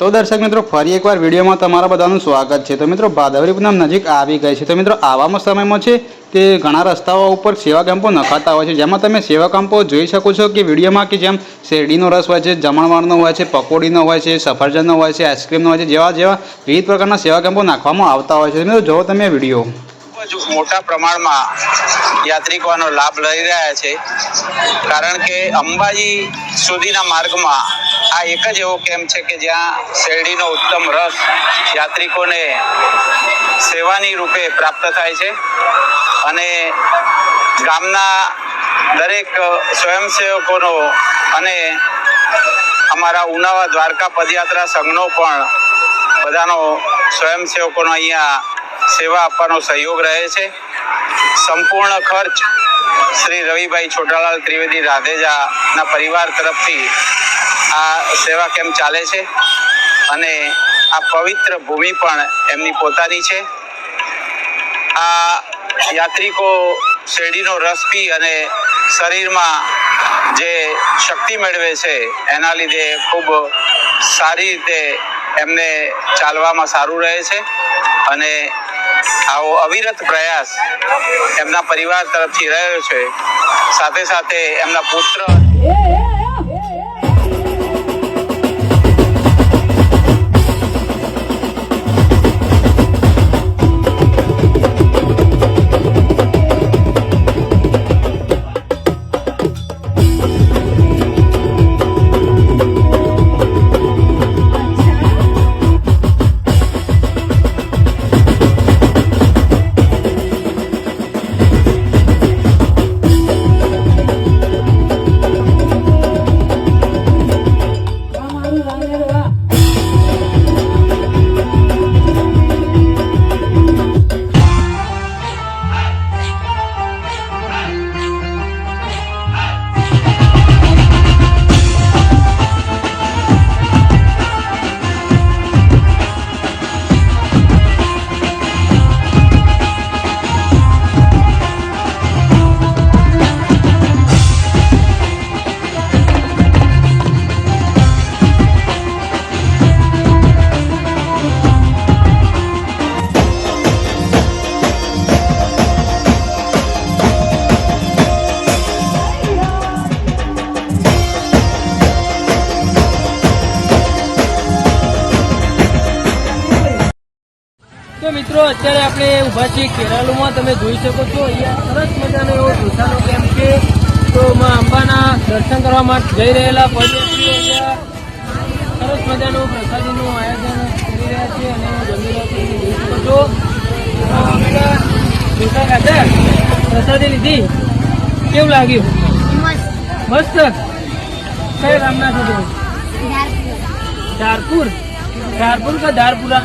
તો દર્શક મિત્રો, ફરી એકવાર વિડીયોમાં તમારા બધાનું સ્વાગત છે. તો મિત્રો ભાદવરી પૂનમ નજીક આવી ગઈ છે. તો મિત્રો, આવામાં સમયમાં છે તે ઘણા રસ્તાઓ ઉપર સેવા કેમ્પો નખાતા હોય છે. જેમાં તમે સેવા કેમ્પો જોઈ શકો છો કે વિડીયોમાં કે જેમ શેરડીનો રસ હોય છે, જમણવારનો હોય છે, પકોડીનો હોય છે, સફરજનનો હોય છે, આઈસ્ક્રીમનો હોય છે, જેવા જેવા વિવિધ પ્રકારના સેવા કેમ્પો નાખવામાં આવતા હોય છે. મિત્રો, જો તમે વીડિયો જ મોટા પ્રમાણમાં યાત્રિકોનો લાભ લઈ રહ્યા છે. કારણ કે અંબાજી સુધીના માર્ગમાં આ એક જ એવો કેમ્પ છે કે જ્યાં શેરડીનો ઉત્તમ રસ યાત્રિકોને સેવાની રૂપે પ્રાપ્ત થાય છે. અને ગામના દરેક સ્વયંસેવકોનો અને અમારા ઉનાવા દ્વારકા પદયાત્રા સંઘનો પણ બધાનો સ્વયંસેવકોનો અહીંયા સેવા આપવાનો સહયોગ રહે છે. સંપૂર્ણ ખર્ચ શ્રી રવિભાઈ છોટાલાલ ત્રિવેદી રાધેજાના પરિવાર તરફથી આ સેવા કેમ્પ ચાલે છે? અને આ પવિત્ર ભૂમિ પણ એમની પોતાની છે. આ યાત્રિકો શેરડીનો રસ પી અને શરીરમાં જે શક્તિ મેળવે છે, એના લીધે ખૂબ સારી રીતે એમને ચાલવામાં સારું રહે છે. અને આવો અવિરત પ્રયાસ એમના પરિવાર તરફથી રહ્યો છે. સાથે સાથે એમના પુત્ર મિત્રો અત્યારે આપણે ઊભા છીએ કેરાલુમાં. તમે જોઈ શકો છો અહીંયા સરસ મજાનો એવો ઢોસાનો કેમ્પ છે. તો માં અંબાના દર્શન કરવા માટે જઈ રહેલા પદયાત્રીઓ અહીંયા. સરસ મજાનું પ્રસાદીનું આયોજન કરી રહ્યા છે અને જમી રહ્યા છે જોઈ શકો છો. ઢોસા ખાધા. પ્રસાદી લીધી. કેવું લાગ્યું? મસ્ત. કઈ રામના સુધી ધારપુર. ધારપુર? કે ધારપુરા?